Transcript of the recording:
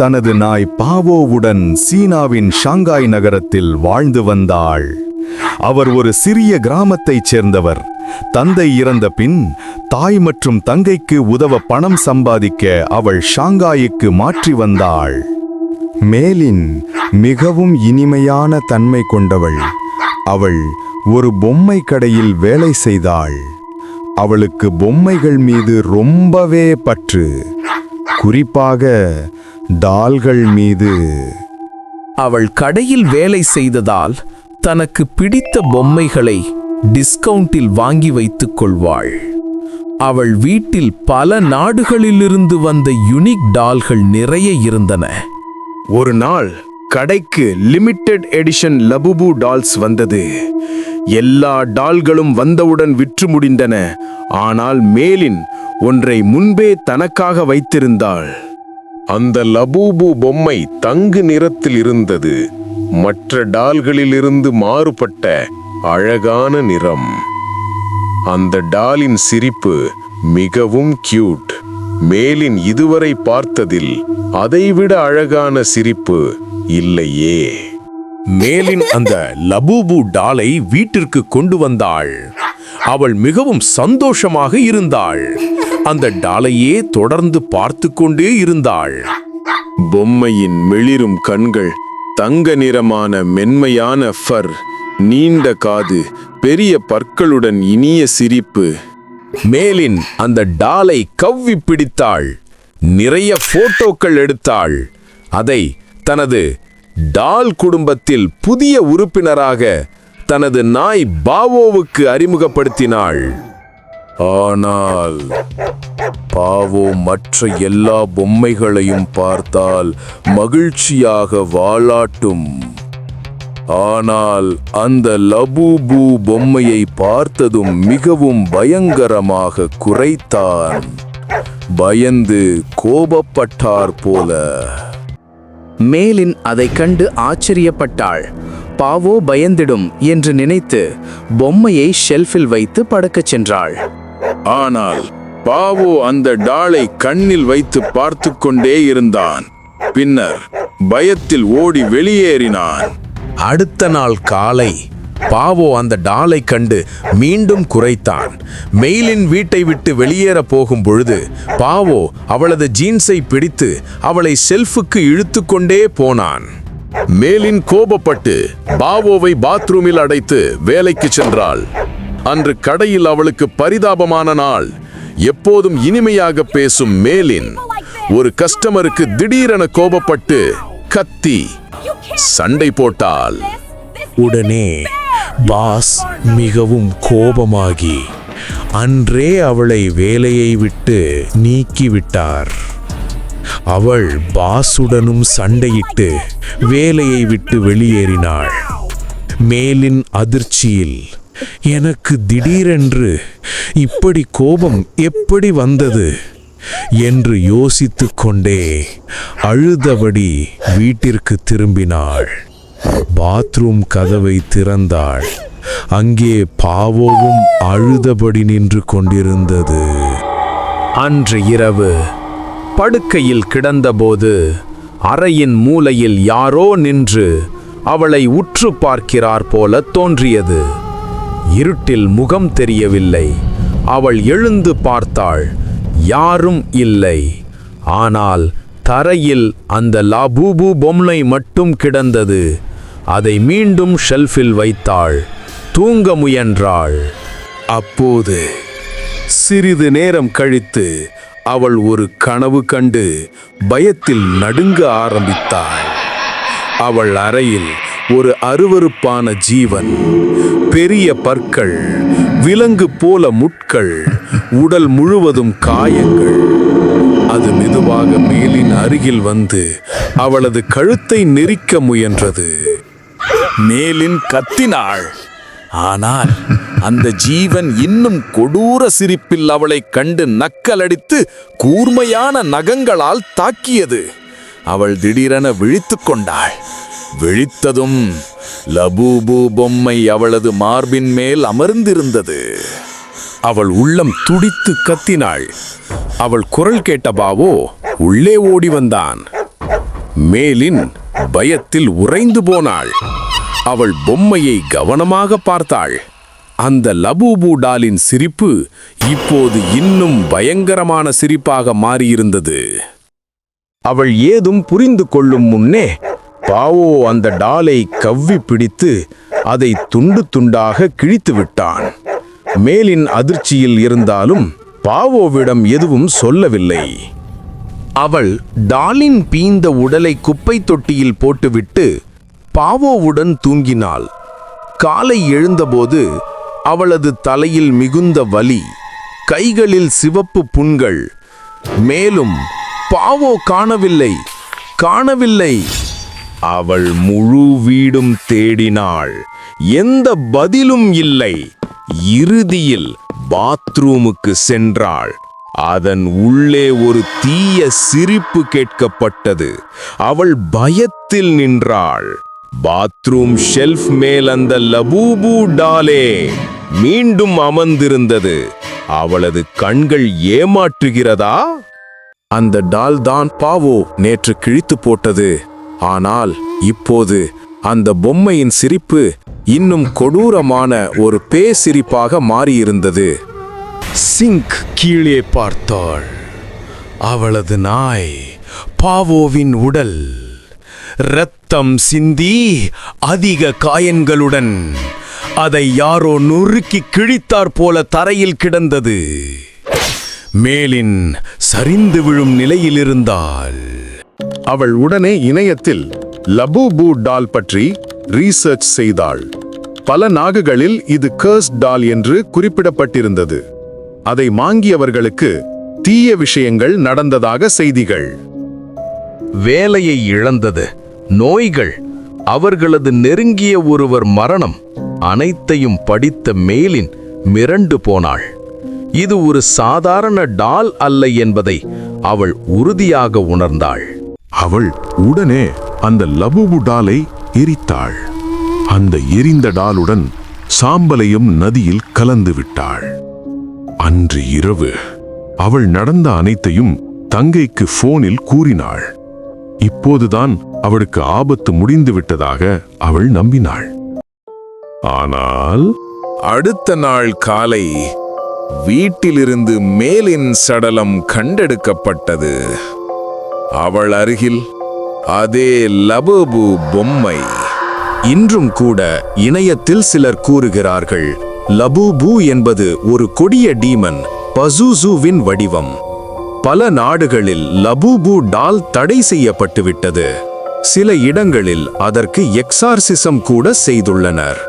தனது நாய் பாவோவுடன் சீனாவின் ஷாங்காய் நகரத்தில் வாழ்ந்து வந்தாள். அவர் ஒரு சிறிய கிராமத்தைச் சேர்ந்தவர். தந்தை இறந்த பின் தாய் மற்றும் தங்கைக்கு உதவ பணம் சம்பாதிக்க அவள் ஷாங்காய்க்கு மாற்றி வந்தாள். மேலின் மிகவும் இனிமையான தன்மை கொண்டவள். அவள் ஒரு பொம்மை கடையில் வேலை செய்தாள். அவளுக்கு பொம்மைகள் மீது ரொம்பவே பற்று. குறிப்பாக டால்கள் மீது. அவள் கடையில் வேலை செய்ததால் தனக்கு பிடித்த பொம்மைகளை டிஸ்கவுண்டில் வாங்கி வைத்துக் கொள்வாள். அவள் வீட்டில் பல நாடுகளிலிருந்து வந்த யுனிக் டால்கள் நிறைய இருந்தன. ஒரு நாள் கடைக்கு லிமிட்டெட் எடிஷன் லபுபு டால்ஸ் வந்தது. எல்லா டால்களும் வந்தவுடன் விற்று முடிந்தன. ஆனால் மேலின் ஒன்றை முன்பே தனக்காக வைத்திருந்தாள். அந்த லபூபு பொம்மை தங்கு நிறத்தில் இருந்தது. மற்ற டால்களிலிருந்து மாறுபட்ட அழகான நிறம். அந்த டாலின் சிரிப்பு மிகவும் கியூட் மேலின் இதுவரை பார்த்ததில் அதைவிட அழகான சிரிப்பு இல்லையே. மேலின் அந்த லபூபு டாலை வீட்டிற்கு கொண்டு வந்தாள். அவள் மிகவும் சந்தோஷமாக இருந்தாள். அந்த டாலையே தொடர்ந்து பார்த்து கொண்டே இருந்தாள். பொம்மையின் மிளிரும் கண்கள் தங்க நிறமான மென்மையான ஃபர் நீண்ட காது பெரிய பற்களுடன் இனிய சிரிப்பு. மேலின் அந்த டாலை கவ்வி பிடித்தாள். நிறைய போட்டோக்கள் எடுத்தாள். அதை தனது டால் குடும்பத்தில் புதிய உறுப்பினராக தனது நாய் பாவோவுக்கு அறிமுகப்படுத்தினாள். ஆனால் பாவோ மற்ற எல்லா பொம்மைகளையும் பார்த்தால் மகிழ்ச்சியாக வாழாட்டும். ஆனால் அந்த லபூபு பொம்மையை பார்த்ததும் மிகவும் பயங்கரமாக குறைத்தான். பயந்து கோபப்பட்டார் போல. மேலின் அதைக் கண்டு ஆச்சரியப்பட்டாள். பாவோ பயந்திடும் என்று நினைத்து பொம்மையை ஷெல்ஃபில் வைத்து படுக்கச் சென்றாள். ஆனால் பாவோ அந்த டாலை கண்ணில் வைத்து பார்த்து கொண்டே இருந்தான். பின்னர் பயத்தில் ஓடி வெளியேறினான். அடுத்த நாள் காலை பாவோ அந்த டாலை கண்டு மீண்டும் குறைத்தான். மெயிலின் வீட்டை விட்டு வெளியேற போகும் பொழுது பாவோ அவளது ஜீன்ஸை பிடித்து அவளை செல்ஃபுக்கு இழுத்து கொண்டே போனான். மேலின் கோபப்பட்டு பாவோவை பாத்ரூமில் அடைத்து வேலைக்கு சென்றாள். அன்று கடையில் அவளுக்கு பரிதாபமான நாள். எப்போதும் இனிமையாக பேசும் மேலின் ஒரு கஸ்டமருக்கு திடீரென கோபப்பட்டு கத்தி. சண்டை போட்டாள். உடனே பாஸ் மிகவும் கோபமாகி அன்றே அவளை வேலையை விட்டு நீக்கிவிட்டார். அவள் பாசுடனும் சண்டையிட்டு வேலையை விட்டு வெளியேறினாள். மேலின் அதிர்ச்சியில் எனக்கு திடீரென்று இப்படி கோபம் எப்படி வந்தது? என்று யோசித்து கொண்டே அழுதபடி வீட்டிற்கு திரும்பினாள். பாத்ரூம் கதவை திறந்தாள். அங்கே பாவோவும் அழுதபடி நின்று கொண்டிருந்தது. அன்று இரவு படுக்கையில் கிடந்தபோது அறையின் மூலையில் யாரோ நின்று அவளை உற்று பார்க்கிறார் போல தோன்றியது. இருட்டில் முகம் தெரியவில்லை. அவள் எழுந்து பார்த்தாள். யாரும் இல்லை. ஆனால் தரையில் அந்த லாபூபு பொம்மை மட்டும் கிடந்தது. அதை மீண்டும் ஷெல்ஃபில் வைத்தாள். தூங்க முயன்றாள். அப்போது சிறிது நேரம் கழித்து அவள் ஒரு கனவு கண்டு பயத்தில் நடுங்க ஆரம்பித்தாள். அவள் அறையில் ஒரு அருவருப்பான ஜீவன் பெரிய பற்கள் விலங்கு போல முட்கள் உடல் முழுவதும் காயங்கள். அது மெதுவாக மேலின் அருகில் வந்து அவளது கழுத்தை நெரிக்க முயன்றது. மேலின் கத்தினாள். ஆனால் அந்த ஜீவன் இன்னும் கொடூர சிரிப்பில் அவளைக் கண்டு நக்கலடித்து கூர்மையான நகங்களால் தாக்கியது. அவள் திடீரென விழித்து கொண்டாள். விழித்ததும் லபூபு பொம்மை அவளது மார்பின் மேல் அமர்ந்திருந்தது. அவள் உள்ளம் துடித்து கத்தினாள். அவள் குரல் கேட்ட பாவோ உள்ளே ஓடி வந்தான். மேலின் பயத்தில் உறைந்து போனாள். அவள் பொம்மையை கவனமாக பார்த்தாள். அந்த லபூபு டாலின் சிரிப்பு இப்போது இன்னும் பயங்கரமான சிரிப்பாக மாறியிருந்தது. அவள் ஏதும் புரிந்து கொள்ளும் முன்னே பாவோ அந்த டாலை கவ்வி பிடித்து அதை துண்டு துண்டாக கிழித்து விட்டான். மேலின் அதிர்ச்சியில் இருந்தாலும் பாவோவிடம் எதுவும் சொல்லவில்லை. அவள் டாலின் பீந்த உடலை குப்பை தொட்டியில் போட்டுவிட்டு பாவோவுடன் தூங்கினாள். காலை எழுந்தபோது அவளது தலையில் மிகுந்த வலி கைகளில் சிவப்பு புண்கள். மேலும் பாவோ காணவில்லை காணவில்லை. அவள் முழு வீடும் தேடினாள். எந்த பதிலும் இல்லை. இறுதியில் பாத்ரூமுக்கு சென்றாள். அதன் உள்ளே ஒரு தீய சிரிப்பு கேட்கப்பட்டது. அவள் பயத்தில் நின்றாள். பாத்ரூம் ஷெல்ஃப் மேல் அந்த லபூபு டாலே மீண்டும் அமர்ந்திருந்தது. அவளது கண்கள் ஏமாற்றுகிறதா? அந்த டால் தான் பாவோ நேற்று கிழித்து போட்டது. ஆனால் இப்போது அந்த பொம்மையின் சிரிப்பு இன்னும் கொடூரமான ஒரு பே சிரிப்பாக மாறியிருந்தது. சிங்க் கீழே பார்த்தாள். அவளது நாய் பாவோவின் உடல் ரத்தம் சிந்தி அதிக காயங்களுடன். அதை யாரோ நொறுக்கி கிழித்தாற் போல தரையில் கிடந்தது. மேலின் சரிந்து விழும் நிலையில் இருந்தால் அவள் உடனே இணையத்தில் லபூபூ டால் பற்றி ரீசர்ச் செய்தாள். பல நாகுகளில் இது கர்ஸ் டால் என்று குறிப்பிடப்பட்டிருந்தது. அதை வாங்கியவர்களுக்கு தீய விஷயங்கள் நடந்ததாக செய்திகள். வேலையை இழந்தது. நோய்கள் அவர்களது நெருங்கிய ஒருவர் மரணம் அனைத்தையும் படித்த மேலின் மிரண்டு போனாள். இது ஒரு சாதாரண டால் அல்ல என்பதை அவள் உறுதியாக உணர்ந்தாள். அவள் உடனே அந்த லபுபு டாலை எரித்தாள். அந்த எரிந்த டாலுடன் சாம்பலையும் நதியில் கலந்து விட்டாள். அன்று இரவு அவள் நடந்த அனைத்தையும் தங்கைக்கு போனில் கூறினாள். இப்போதுதான் அவளுக்கு ஆபத்து முடிந்து விட்டதாக அவள் நம்பினாள். ஆனால் அடுத்த நாள் காலை வீட்டிலிருந்து மேலின் சடலம் கண்டெடுக்கப்பட்டது. அவள் அருகில் அதே லபபு பொம்மை. இன்றும் கூட இணையத்தில் சிலர் கூறுகிறார்கள் லபூபு என்பது ஒரு கொடிய டீமன் பசூசுவின் வடிவம். பல நாடுகளில் லபூபு டால் தடை செய்யப்பட்டுவிட்டது. சில இடங்களில் அதற்கு எக்ஸார்சிசம் கூட செய்துள்ளனர்.